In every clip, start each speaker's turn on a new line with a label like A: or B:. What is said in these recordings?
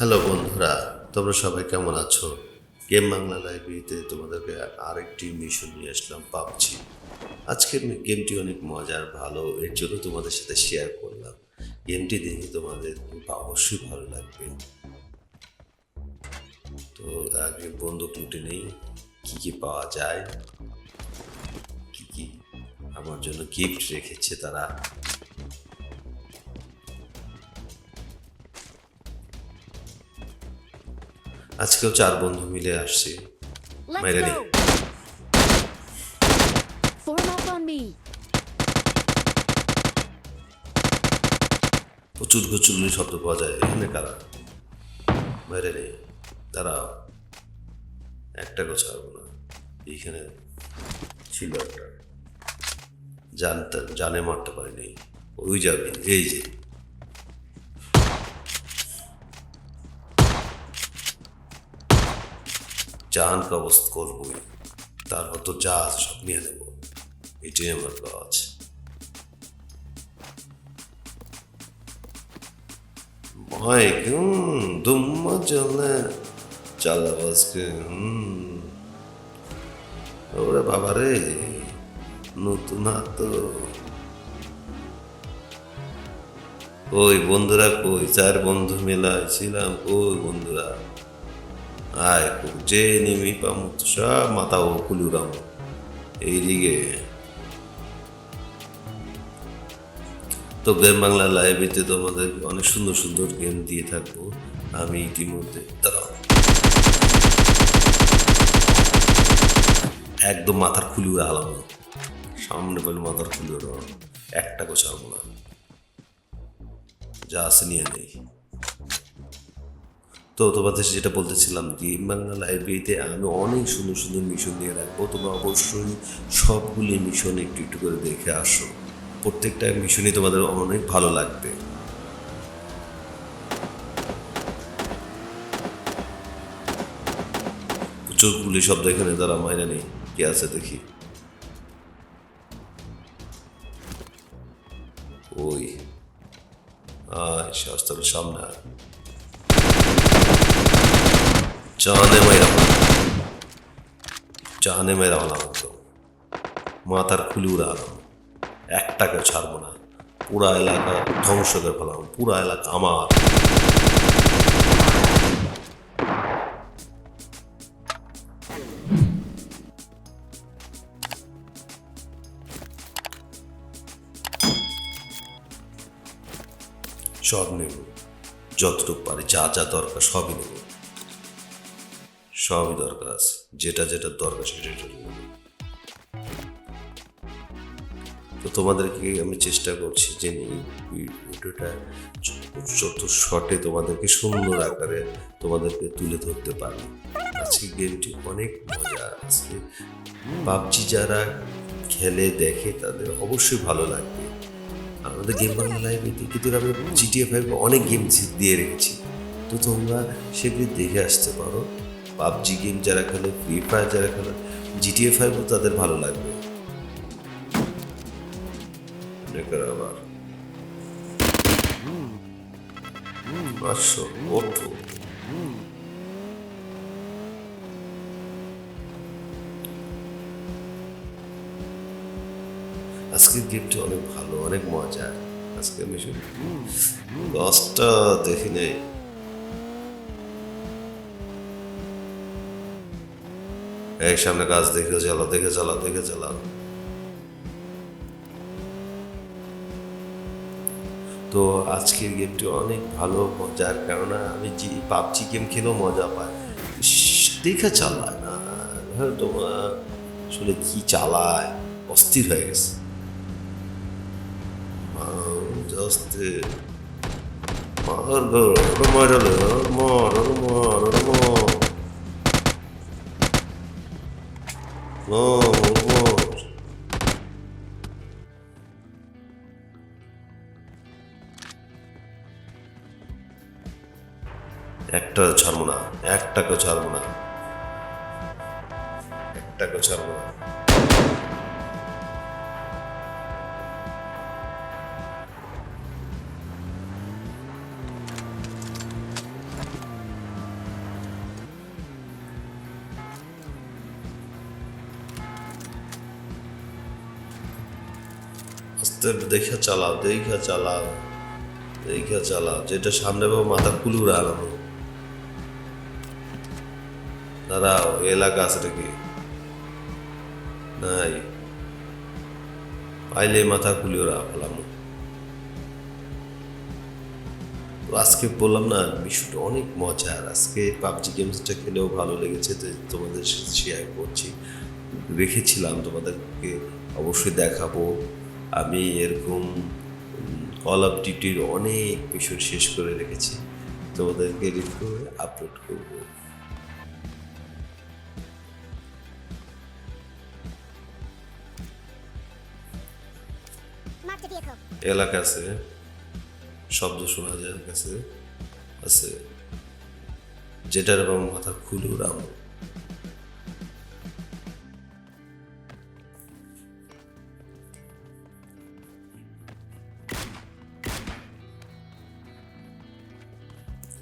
A: Hello বন্ধুরা। তোমরা সবাই কেমন আছো? গেম বাংলা লাইব্রেরিতে তোমাদেরকে আরেকটি মিশন নিয়ে আসলাম, পাবজি। আজকের গেমটি অনেক মজার, ভালো। এর জন্য তোমাদের সাথে শেয়ার করলাম। গেমটি দেখে তোমাদের অবশ্যই ভালো লাগবে। তো আগে বন্দুক লুটে নেই। কি কি পাওয়া যায়? কি কি আমার জন্য গিফট রেখেছে তারা? আজকেও চার বন্ধু মিলে আসছে।
B: On me.
A: প্রচুর প্রচুর শব্দ পাওয়া যায়। এখানে কারা? বাইরে রে দাঁড়াও। একটা কথা ছাড়বো না। এইখানে ছিল একটা। জানতে জানে মারতে পারিনি। ওই যাবে এই যে। জান কবজ করবই। তারপর তো যা সব নিয়ে নেব। এটাই আমার কাজ Mike, হুম দুম্মা চলে চালাবো আজকে হুম ওরে বাবা রে নতুন হাত ওই বন্ধুরা কই? চার বন্ধু মেলা ছিলাম ওই বন্ধুরা? পামু তো সব মাথা ও কুলুরাম এইদিকে তো গেম বাংলা লাইব্রেরিতে তোমাদের অনেক সুন্দর সুন্দর গেম দিয়ে থাকব। আমি ইতিমধ্যে দাঁড়াও। একদম মাথার খুলি উড়ে হালাম সামনে পেলে মাথার খুলি উড়ে একটা গোছাবো না। যা আছে নিয়ে নেই। তো তোমাদের যেটা বলতেছিলাম গেম বাংলা লাইব্রেরিতে আমি অনেক সুন্দর সুন্দর মিশন দিয়ে রাখব। তোমরা অবশ্যই সবগুলি মিশন একটু একটু করে দেখে আসো। প্রত্যেকটা মিশনই তোমাদের অনেক ভালো লাগবে। প্রচুর গুলি শব্দ এখানে তারা মাইনে নেই কে আছে দেখি। ওই, আয় সামনে আয় জানে মেরা জানে মেরা হলাম একদম মাথার খুলি উড়ালাম একটাকে ছাড়বো না। পুরা এলাকা ধ্বংস করে ফেলাম পুরা এলাকা আমার। সব নেব। যতটুকু পারি, যা যা দরকার সবই নেব। সবই দরকার আছে। যেটা যেটা দরকার সেটা তো তোমাদেরকে আমি চেষ্টা করছি যে ভিডিওটা যত শর্টে তোমাদেরকে সুন্দর আকারে তোমাদেরকে তুলে ধরতে পারি। আজকে গেমটি অনেক মজা আজকে পাবজি যারা খেলে, দেখে, তাদের অবশ্যই ভালো লাগবে। আমাদের গেম বাংলা লাইব্রেরিতে কিন্তু আমি জিটিএ ফাইভ অনেক গেম দিয়ে রেখেছি। তো তোমরা সেগুলি দেখে আসতে পারো। পাবজি গেম যারা খেলে ফ্রি ফায়ার যারা খেলে জিটিএ ফাইভও তাদের ভালো লাগবে। আবার। আসো ওঠো। আজকের গেমটি অনেক ভালো, অনেক মজা আজকে আমি শুধু দশটা দেখি নেই। এই সামনে গাছ দেখে চালাও দেখে চালাও দেখে চালাও তো আজকের গেমটি অনেক ভালো, মজার, কেননা আমি যে পাবজি গেম খেলেও মজা পাই। দেখে চালায় না হ্যাঁ তোমার আসলে কি চালায়, অস্থির হয়ে গেছে। মার মারালে মার মার মার মার একটা ছাড়বো না একটাকে ছাড়বো না একটাকে ছাড়বো না। আস্তে দেখা চালাও দেখা চালাও দেখা চালাও যেটা সামনে পাবো মাথা কুলুর আলানো দাঁড়াও এলাকা আছে নাকি? নাই। পাইলে মাথা কুলিও রাখলাম আজকে বললাম না বিষয়টা অনেক মজার। আজকে পাবজি গেমসটা খেলেও ভালো লেগেছে, তো তোমাদের সাথে শেয়ার করছি। রেখেছিলাম তোমাদেরকে, অবশ্যই দেখাবো। আমি এরকম কল অফ ডিউটির অনেক মিশন শেষ করে রেখেছি। তোমাদেরকে এডিট করে আপলোড করব। এলাকা আছে শব্দ শোনা যায় কাছে আছে। যেটার এবং মাথা খুলে রাম।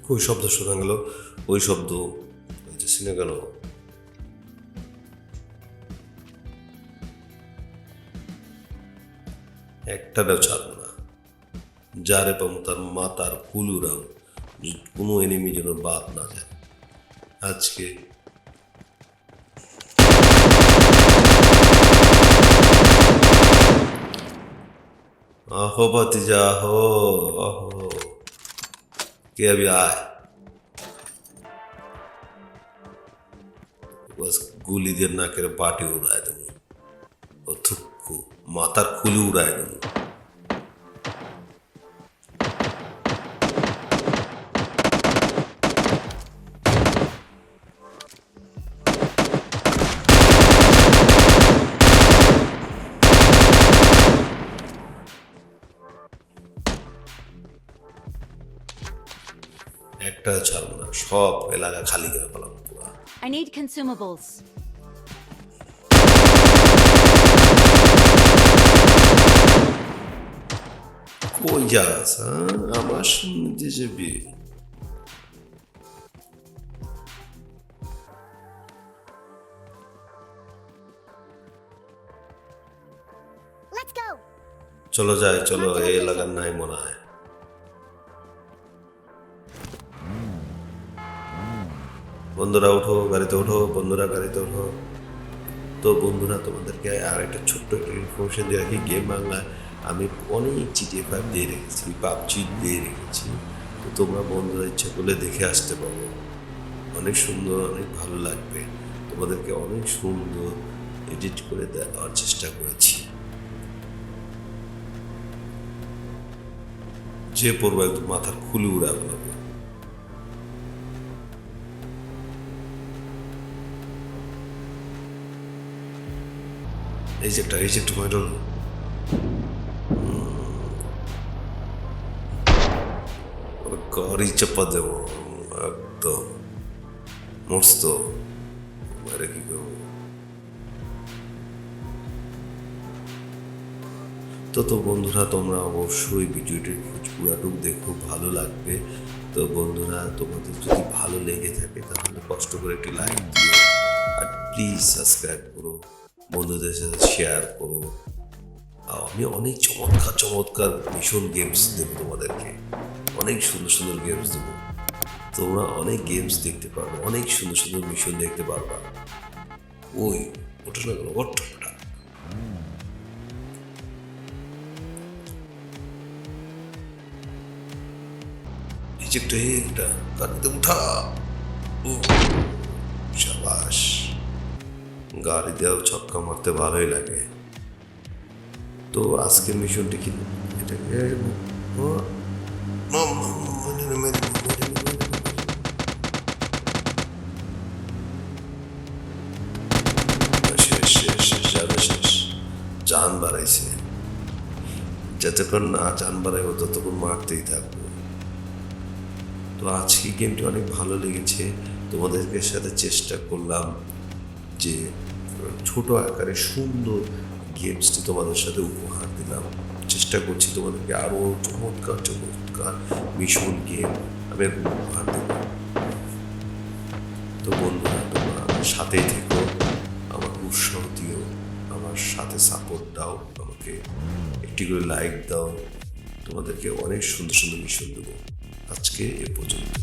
A: ওই শব্দ শোনা গেল। ওই শব্দ যে শুনে গেল। একটাও ছাড়বো না। যারে পাবো তার মাতার কুলুরাম। কোনো এনিমি যেন বাদ না যায় আজকে আহ আহো ভাতিজা, আহো আহো। কে আবি আয় বাস গুলি দিয়ে নাকের বাটি উড়ায় দেবো ও থুক্কু মাথার খুলি উড়ায় দেবো ছাড়বো না। সব এলাকা খালি করে পেলাম পুরা।
B: I need consumables.
A: কই যাস? আমার সামনে দিয়ে যাবি চলো যাই চলো এই এলাকার নাই মনে হয়। বন্ধুরা ওঠো, গাড়িতে ওঠো, বন্ধুরা গাড়িতে ওঠো। তো বন্ধুরা, তোমাদেরকে আর একটা ছোট্ট একটা ইনফরমেশন দিয়ে রাখি গেম বাংলা। আমি অনেক জিটিএ ফাইভ দিয়ে রেখেছি, পাবজি দিয়ে রেখেছি। তো তোমরা বন্ধুরা ইচ্ছা করলে দেখে আসতে পারো। অনেক সুন্দর, অনেক ভালো লাগবে। তোমাদেরকে অনেক সুন্দর এডিট করে দেওয়ার চেষ্টা করেছি। যে পড়ব মাথার খুলে উড়া এই যে একটা মডেল চাপা দেবো একদম মস্ত কি তো তো বন্ধুরা তোমরা অবশ্যই ভিডিওটি পুরাটুক দেখো ভালো লাগবে তো বন্ধুরা তোমাদের যদি ভালো লেগে থাকে তাহলে কষ্ট করে একটি লাইক দিও আর প্লিজ সাবস্ক্রাইব করো বন্ধুদের সাথে শেয়ার করো। আমি অনেক চমৎকার চমৎকার ভীষণ গেমস দেবো তোমাদেরকে। অনেক সুন্দর সুন্দর গেমস দেবো। তোমরা অনেক গেমস দেখতে পারবে, অনেক সুন্দর সুন্দর মিশন দেখতে পারবা। ওই, ওটা না এটা গাড়িতে উঠা। ও সাবাস। গাড়ি দেওয়া ছক্কা মারতে ভালোই লাগে তো আজকের মিশনটি কি এটাকে বাড়াইছে যতক্ষণ না জান বাড়াইব ততক্ষণ মারতেই থাকব তো আজকে গেমটি অনেক ভালো লেগেছে তোমাদেরকে সাথে চেষ্টা করলাম যে ছোট আকারে সুন্দর গেমসটি তোমাদের সাথে উপহার দিলাম। চেষ্টা করছি তোমাদেরকে আরও চমৎকার চমৎকার মিশন গেম আমি উপহার দেব। তো বন্ধুরা, তোমরা আমার সাথেই থেকো, আমার উৎসাহ দিও, আমার সাথে সাপোর্ট দাও, আমাকে একটি করে লাইক দাও, তোমাদেরকে অনেক সুন্দর সুন্দর মিশন দেবো। আজকে এ পর্যন্ত।